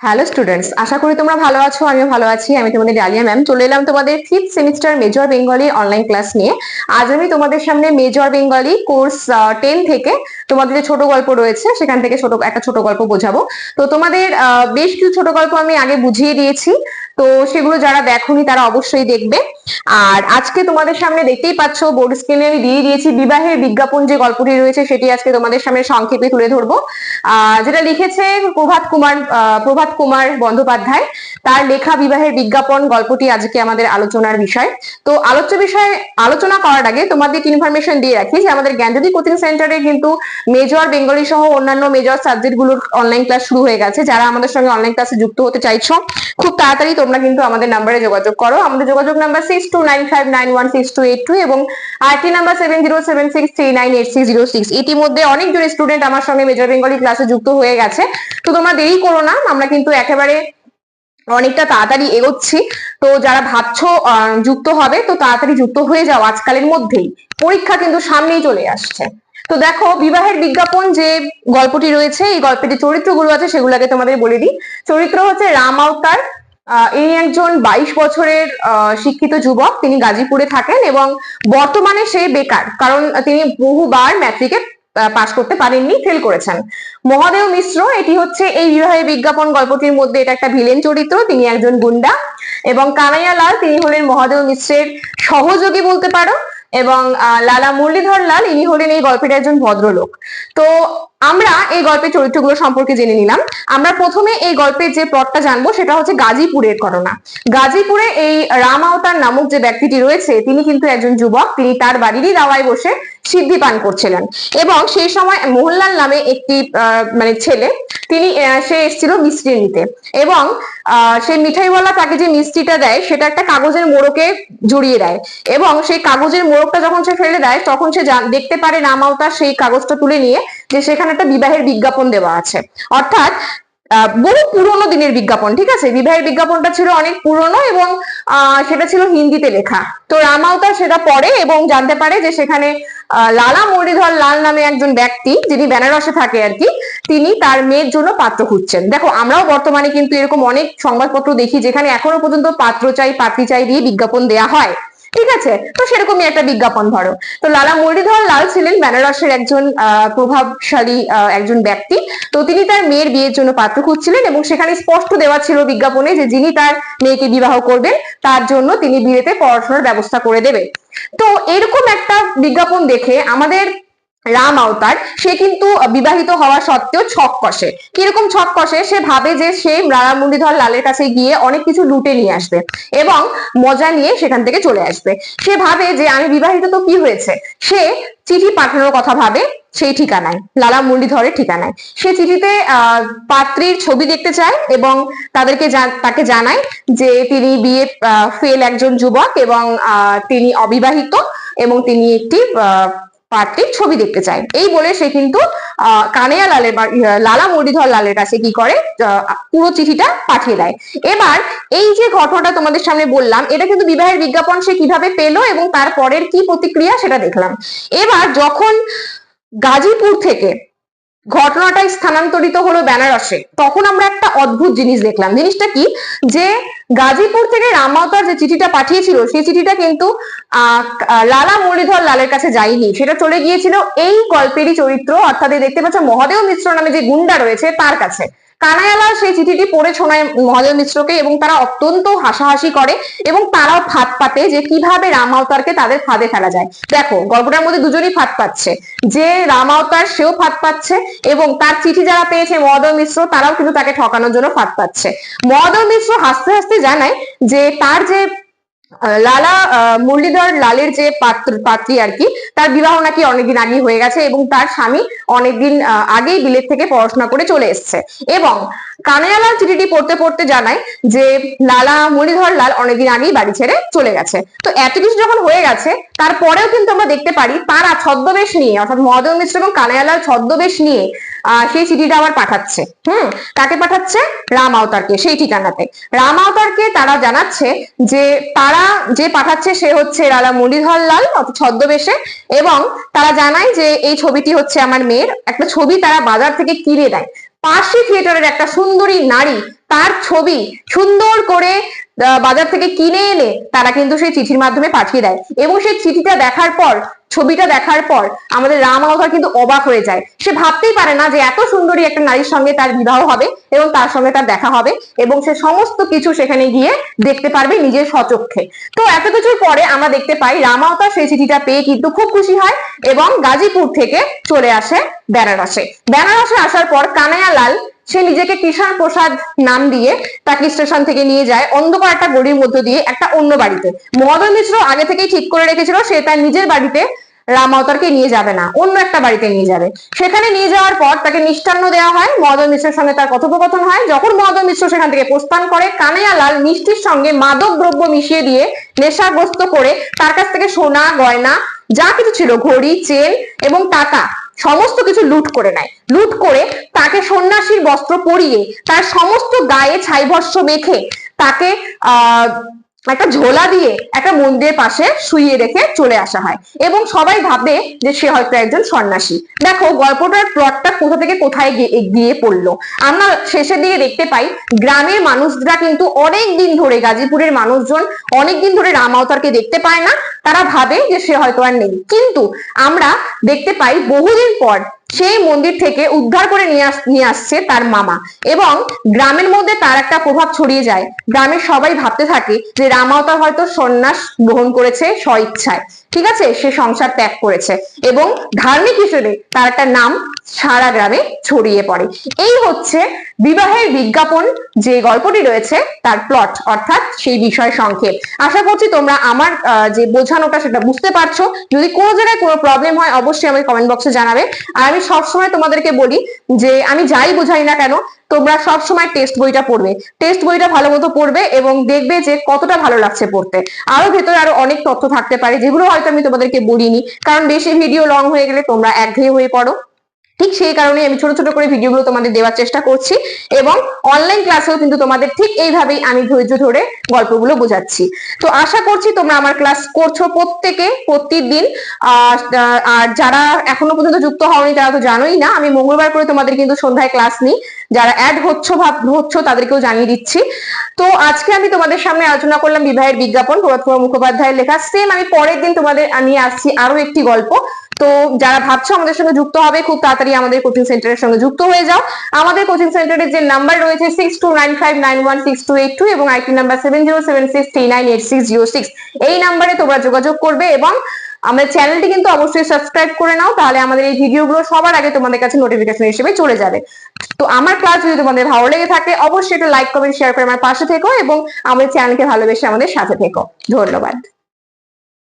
Hello students আশা করি তোমরা ভালো আছো, আমিও ভালো আছি। আমি তোমাদের ডালিয়া ম্যাম চলে এলাম তোমাদের fifth semester major Bengali online class নিয়ে। আজ আমি তোমাদের সামনে মেজর বেঙ্গলি কোর্স টেন থেকে তোমাদের যে ছোট গল্প রয়েছে, সেখান থেকে ছোট, একটা ছোট গল্প বোঝাবো। তো তোমাদের বেশ কিছু ছোট গল্প আমি আগে বুঝিয়ে দিয়েছি। তো সেগুলো যারা দেখোনি তারা অবশ্যই দেখবে। আর আজকে তোমাদের সামনে দেখতেই পাচ্ছ বোর্ড স্ক্রিনে আমি দিয়ে দিয়েছি বিবাহের বিজ্ঞাপন যে গল্পটি রয়েছে সেটি আজকে তোমাদের সামনে সংক্ষেপে তুলে ধরবো। যেটা লিখেছে প্রভাত কুমার প্রভাত কুমার বন্দ্যোপাধ্যায়। তার লেখা বিবাহের বিজ্ঞাপন গল্পটি আজকে আমাদের আলোচনার বিষয়। তো আলোচ্য বিষয়ে, আলোচনা করার আগে তোমাদের ইনফরমেশন দিয়ে রাখি যে আমাদের জ্ঞানজ্যোতি কোচিং সেন্টারে কিন্তু মেজর বেঙ্গলি সহ অন্যান্য মেজর সাবজেক্টগুলোর অনলাইন ক্লাস শুরু হয়ে গেছে। যারা আমাদের সঙ্গে অনলাইন ক্লাসে যুক্ত হতে চাইছো, খুব তাড়াতাড়ি তোমরা কিন্তু আমাদের নাম্বারে যোগাযোগ করো। আমাদের যোগাযোগ number six two nine five nine one six two eight two এবং RT number seven zero seven six three nine eight six zero six ইতিমধ্যে অনেকজন স্টুডেন্ট আমার সঙ্গে মেজর বেঙ্গলি ক্লাসে যুক্ত হয়ে গেছে। তো তোমরা দেরি করো না, আমরা কিন্তু একেবারে অনেকটা তাড়াতাড়ি এগোচ্ছি। তো যারা ভাবছ যুক্ত হবে, তো তাড়াতাড়ি যুক্ত হয়ে যাও আজকালের মধ্যেই। পরীক্ষা কিন্তু সামনেই চলে আসছে। তো দেখো, বিবাহের বিজ্ঞাপন যে গল্পটি রয়েছে, এই গল্পের যে চরিত্রগুলো আছে, সেগুলোকে তোমাদের বলে দিই। চরিত্র হচ্ছে রাম আওতার। ইনি একজন বাইশ বছরের শিক্ষিত যুবক তিনি গাজীপুরে থাকেন এবং বর্তমানে সে বেকার, কারণ তিনি বহুবার ম্যাট্রিকে পাশ করতে পারেননি ফেল করেছেন। মহাদেব মিশ্র, এটি হচ্ছে এই বিবাহের বিজ্ঞাপন গল্পটির মধ্যে, এটা একটা ভিলেন চরিত্র, তিনি একজন গুন্ডা এবং কানাইয়া লাল, তিনি হলেন মহাদেব মিশ্রের সহযোগী বলতে পারো এবং লালা মুরলীধর লাল, ইনি হলেন এই গল্পের একজন ভদ্রলোক। তো আমরা এই গল্পের চরিত্রগুলো সম্পর্কে জেনে নিলাম। আমরা প্রথমে এই গল্পের যে প্লটটা জানব সেটা হচ্ছে গাজীপুরের ঘটনা। গাজীপুরে এই রাম আওতার নামক যে ব্যক্তিটি রয়েছে, তিনি কিন্তু একজন যুবক। তিনি তার বাড়িরই দাওয়ায় বসে সিদ্ধি পান করছিলেন। এবং সেই সময় মোহনলাল নামে একটি মানে ছেলে, তিনি সে এসেছিল মিষ্টি নিতে। এবং সেই মিঠাইওয়ালা তাকে যে মিষ্টিটা দেয়, সেটা একটা কাগজের মোড়কে জড়িয়ে দেয়। এবং সেই কাগজের মোড়কটা যখন সে ফেলে দেয়, তখন সে দেখতে পারে রাম আওতার সেই কাগজটা তুলে নিয়ে যে সেখানে একটা বিবাহের বিজ্ঞাপন দেওয়া আছে। অর্থাৎ বহু পুরোনো দিনের বিজ্ঞাপন, ঠিক আছে? বিবাহের বিজ্ঞাপনটা ছিল অনেক পুরনো এবং সেটা ছিল হিন্দিতে লেখা। তো রামাওতার সেটা পড়ে এবং জানতে পারে যে সেখানে লালা মুরলীধর লাল নামে একজন ব্যক্তি, যিনি বেনারসে থাকে আর কি, তিনি তার মেয়ের জন্য পাত্র খুঁজছেন। দেখো, আমরাও বর্তমানে কিন্তু এরকম অনেক সংবাদপত্র দেখি যেখানে এখনও পর্যন্ত পাত্র চাই, পাত্রী চাই দিয়ে বিজ্ঞাপন দেয়া হয়। ঠিক আছে? তো সেরকমই একটা বিজ্ঞাপন ধরো। তো লালা মুরলীধর লাল ছিলেন বেনারসের একজন প্রভাবশালী একজন ব্যক্তি। তো তিনি তার মেয়ের বিয়ের জন্য পাত্র খুঁজছিলেন এবং সেখানে স্পষ্ট দেওয়া ছিল বিজ্ঞাপনে যে যিনি তার মেয়েকে বিবাহ করবেন, তার জন্য তিনি বিয়েতে পড়াশোনার ব্যবস্থা করে দেবে তো এরকম একটা বিজ্ঞাপন দেখে আমাদের রাম আওতার সে কিন্তু বিবাহিত হওয়া সত্ত্বেও ছক কষে। কীরকম ছক কষে? সে ভাবে যে সে রাম মুরলীধর লালের কাছে গিয়ে অনেক কিছু লুটে নিয়ে আসবে এবং মজা নিয়ে সেখান থেকে চলে আসবে। সে ভাবে যে, আমি বিবাহিত তো কি হয়েছে? সে চিঠি পাঠানোর কথা ভাবে সেই ঠিকানায়, লালা মুরলীধরের ঠিকানায়। সে চিঠিতে পাত্রীর ছবি দেখতে চায় এবং তাদেরকে তাকে জানায় যে তিনি বিয়ে ফেল একজন যুবক এবং তিনি অবিবাহিত এবং তিনি একটি পাত্রীর ছবি দেখতে চায়। এই বলে সে কিন্তু কানেয়া লালের লালা মুরলীধর লালের কাছে কি করে পুরো চিঠিটা পাঠিয়ে দেয়। এবার এই যে ঘটনাটা তোমাদের সামনে বললাম, এটা কিন্তু বিবাহের বিজ্ঞাপন সে কীভাবে পেল এবং তারপরের কি প্রতিক্রিয়া সেটা দেখলাম। এবার যখন গাজীপুর থেকে ঘটনাটা স্থানান্তরিত হলো বেনারসে। তখন আমরা একটা অদ্ভুত জিনিস দেখলাম। জিনিসটা কি? যে গাজীপুর থেকে রামাওতার যে চিঠিটা পাঠিয়েছিল, সেই চিঠিটা কিন্তু লালা মুরলীধর লালের কাছে যায়নি। সেটা চলে গিয়েছিল এই গল্পেরই চরিত্র, অর্থাৎ দেখতে পাচ্ছ মহাদেব মিশ্র নামে যে গুন্ডা রয়েছে তার কাছে। কানায়ালাল সেই চিঠিটি পড়ে শোনায় মহাদেব মিশ্রকে এবং তারা অত্যন্ত হাসাহাসি করে এবং তারাও ফাঁদ পাতে যে কীভাবে রাম আওতারকে তাদের ফাঁদে ফেলা যায়। দেখো, গল্পটার মধ্যে দুজনই ফাঁদ পাচ্ছে। যে রাম আওতার সেও ফাঁদ পাচ্ছে এবং তার চিঠি যারা পেয়েছে মহাদেব মিশ্র, তারাও কিন্তু তাকে ঠকানোর জন্য ফাঁদ পাচ্ছে। মহাদেব মিশ্র হাসতে হাসতে জানায় যে তার যে লালা মুরলীধর লালের যে পাত্র, পাত্রী আর কি, তার বিবাহ নাকি অনেকদিন আগেই হয়ে গেছে এবং তার স্বামী অনেকদিন আগেই বিলেত থেকে পড়াশোনা করে চলে এসেছে। এবং কানায়ালাল চিঠিটি পড়তে পড়তে জানায় যে, লালা মুরলীধর লাল অনেকদিন আগেই বাড়ি ছেড়ে চলে গেছে। তো এত কিছু যখন হয়ে গেছে, তারপরেও কিন্তু আমরা দেখতে পারি তারা ছদ্মবেশ নিয়ে, অর্থাৎ মহাদেব মিশ্র এবং কানায়ালাল ছদ্মবেশ নিয়ে সেই চিঠিটা আবার পাঠাচ্ছে। হুম? কাকে পাঠাচ্ছে? রাম আওতারকে, সেই ঠিকানাতে। রাম আওতারকে তারা জানাচ্ছে যে তারা যে পাঠাচ্ছে সে হচ্ছে লালা মুরলীধর লাল ছদ্মবেশে, এবং তারা জানায় যে এই ছবিটি হচ্ছে আমার মেয়ের। একটা ছবি তারা বাজার থেকে কিনে দেয়। পার্সি থিয়েটারের একটা সুন্দরী নারী তার ছবি সুন্দর করে বাজার থেকে কিনে এনে তারা কিন্তু সেই চিঠির মাধ্যমে পাঠিয়ে দেয়। এবং সেই চিঠিটা দেখার পর, ছবিটা দেখার পর আমাদের রাম অবতার কিন্তু অবাক হয়ে যায়। সে ভাবতেই পারে না যে এত সুন্দরী একটা নারীর সঙ্গে তার বিবাহ হবে এবং তার সঙ্গে তার দেখা হবে এবং সে সমস্ত কিছু সেখানে গিয়ে দেখতে পারবে নিজের সচক্ষে তো এত কিছুর পরে আমরা দেখতে পাই রামাবতার সেই চিঠিটা পেয়ে কিন্তু খুব খুশি হয় এবং গাজীপুর থেকে চলে আসে বেনারসে। বেনারসে আসার পর কানাইয়ালাল সে নিজেকে কিষাণ প্রসাদ নাম দিয়ে তাকে স্টেশন থেকে নিয়ে যায় অন্ধকার একটা গলির মধ্য দিয়ে একটা অন্য বাড়িতে। মদন মিশ্র আগে থেকেই ঠিক করে রেখেছিল সে তার নিজের বাড়িতে রাম অবতারকে নিয়ে যাবে না, অন্য একটা বাড়িতে নিয়ে যাবে। সেখানে নিয়ে যাওয়ার পর তাকে মিষ্টান্ন দেওয়া হয় মদন মিশ্রের সঙ্গে তার কথোপকথন হয়। যখন মদন মিশ্র সেখান থেকে প্রস্থান করে কানাইয়ালাল মিষ্টির সঙ্গে মাদক দ্রব্য মিশিয়ে দিয়ে নেশাগ্রস্ত করে তার কাছ থেকে সোনা, গয়না, যা কিছু ছিল, ঘড়ি, চেন এবং টাকা সমস্ত কিছু লুট করে নেয়। লুট করে তাকে সন্ন্যাসীর বস্ত্র পরিয়ে তার সমস্ত গায়ে ছাইভস্য মেখে তাকে, আহ একটা ঝোলা দিয়ে একটা মন্দিরের পাশে শুইয়ে রেখে চলে আসা হয়। এবং সবাই ভাবে যে সে হয়তো একজন সন্ন্যাসী। দেখো, গল্পটার প্লটটা কোথা থেকে কোথায় গিয়ে পড়ল। আমরা শেষের দিকে দেখতে পাই, গ্রামের মানুষরা কিন্তু অনেক দিন ধরে, গাজীপুরের মানুষজন অনেক দিন ধরে রাম অবতারকে দেখতে পায় না। তারা ভাবে যে সে হয়তো আর নেই। কিন্তু আমরা দেখতে পাই বহুদিন পর সেই মন্দির থেকে উদ্ধার করে নিয়ে আস, নিয়ে আসছে তার মামা। এবং গ্রামের মধ্যে তার একটা প্রভাব ছড়িয়ে যায়। গ্রামের সবাই ভাবতে থাকে যে রামাবতার হয়তো সন্ন্যাস গ্রহণ করেছে স্বইচ্ছায়। ঠিক আছে? সে সংসার ত্যাগ করেছে এবং ধার্মিক হিসেবে তার একটা নাম সারা গ্রামে ছড়িয়ে পড়ে। এই হচ্ছে বিবাহের বিজ্ঞাপন যে গল্পটি রয়েছে, তার প্লট অর্থাৎ সেই বিষয় সংক্ষেপ। আশা করছি তোমরা আমার যে বোঝানোটা সেটা বুঝতে পারছ। যদি কোনো জায়গায় কোনো প্রবলেম হয়, অবশ্যই আমাকে কমেন্ট বক্সে জানাবে। আর আমি সবসময় তোমাদেরকে বলি যে, আমি যাই বোঝাই না কেন তোমরা সব সময় টেস্ট বইটা পড়বে। টেস্ট বইটা ভালো মতো পড়বে এবং দেখবে যে কতটা ভালো লাগছে পড়তে। আরও ভেতরে আরও অনেক তথ্য থাকতে পারে, যেগুলো হয়তো আমি তোমাদেরকে বলিনি। কারণ বেশি ভিডিও লং হয়ে গেলে তোমরা একঘেয়ে হয়ে পড়ো। ঠিক সেই কারণে আমি ছোট ছোট করে ভিডিওগুলো তোমাদের দেওয়ার চেষ্টা করছি এবং অনলাইন ক্লাসেও কিন্তু তোমাদের ঠিক এইভাবেই আমি ধৈর্য ধরে গল্পগুলো বোঝাচ্ছি। তো আশা করছি তোমরা আমার ক্লাস করছ প্রত্যেকে প্রতিদিন। আর যারা এখনও পর্যন্ত যুক্ত হওনি তারা তো জানোই না, আমি মঙ্গলবার করে তোমাদের কিন্তু সন্ধ্যায় ক্লাস নিই। যারা অ্যাড হচ্ছ, ভাব, হচ্ছ তাদেরকেও জানিয়ে দিচ্ছি। তো আজকে আমি তোমাদের সামনে আলোচনা করলাম বিবাহের বিজ্ঞাপন প্রভাত মুখোপাধ্যায়ের লেখা। সেম আমি পরের দিন তোমাদের নিয়ে আসছি আরও একটি গল্প। তো যারা ভাবছ আমাদের সঙ্গে যুক্ত হবে, খুব তাড়াতাড়ি আমাদের কোচিং সেন্টারের সঙ্গে যুক্ত হয়ে যাও। আমাদের কোচিং সেন্টারের যে নাম্বার রয়েছে সিক্স এইট টু এবং IT number seven zero seven six nine eight six zero six এই নাম্বারে তোমরা যোগাযোগ করবে এবং আমাদের চ্যানেলটি কিন্তু অবশ্যই সাবস্ক্রাইব করে নাও, তাহলে আমাদের এই ভিডিওগুলো সবার আগে তোমাদের কাছে নোটিফিকেশন হিসেবে চলে যাবে। তো আমার ক্লাস যদি তোমাদের ভালো লেগে থাকে, অবশ্যই একটা লাইক কমেন্ট শেয়ার করে আমার পাশে থেকো এবং আমাদের চ্যানেলকে ভালোবেসে আমাদের সাথে থেকো। ধন্যবাদ।